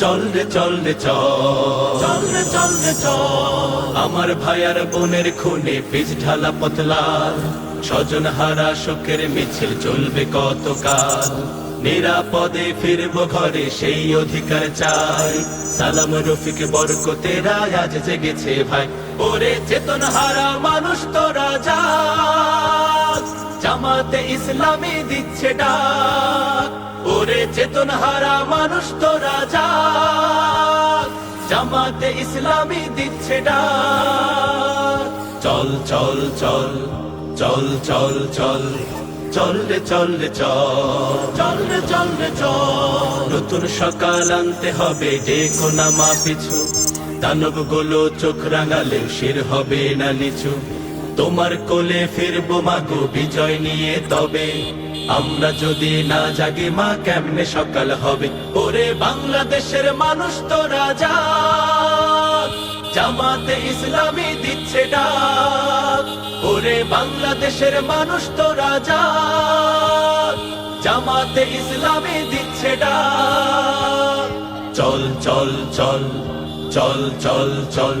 চল রে চল রে চল। চল রে চল রে চল। আমার ভাইয়ার বোনের খুনে পিছ ঢালা পতলাল স্বজন হারা শোকের মিছিল চলবে কতকাল? নিরাপদে ফিরবো ঘরে সেই অধিকার চাই। সালাম রফিক বরকতেরা আজ জেগেছে ভাই। ওরে চেতন হারা মানুষ তোরা যা জামাতে ইসলামী দিচ্ছে ডাক। ওরে চেতন হারা মানুষ তো রাজা। জামাতে ইসলামী দিচ্ছে ডাক। চল চল চল চল চল চল চল রে চল রে, চল চল রে চল রে, চল। নতুন সকাল আনতে হবে, দেখো না মা পিছু। দানবগুলো চোখ রাঙালে শির হবে না নিচু। তোমার কোলে ফিরবো মাগো বিজয় নিয়ে তবে। আমরা যদি না জাগি মা, কেমনে সকাল হবে? ওরে বাংলাদেশের মানুষ তো রাজা। জামাতে ইসলামী দিচ্ছে ডাক। ওরে বাংলাদেশের মানুষ তো রাজা। জামাতে ইসলামী দিচ্ছে ডাক। চল চল চল চল চল চল।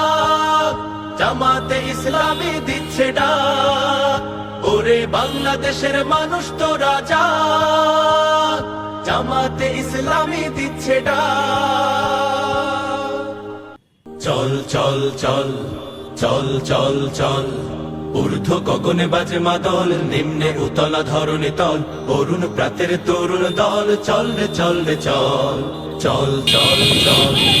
বাংলাদেশের মানুষ তো রাজা। জামাতে ইসলামী দিচ্ছে চল চল চল চল চল চল। ঊর্ধ্ব গগনে বাজে মাদল, নিম্নে উতলা ধরণী তল। অরুণ প্রাতের তরুণ দল, চল রে, চল চল। চল চল চল।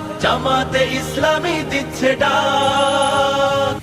জামাতে ইসলামী দিচ্ছে ডাক।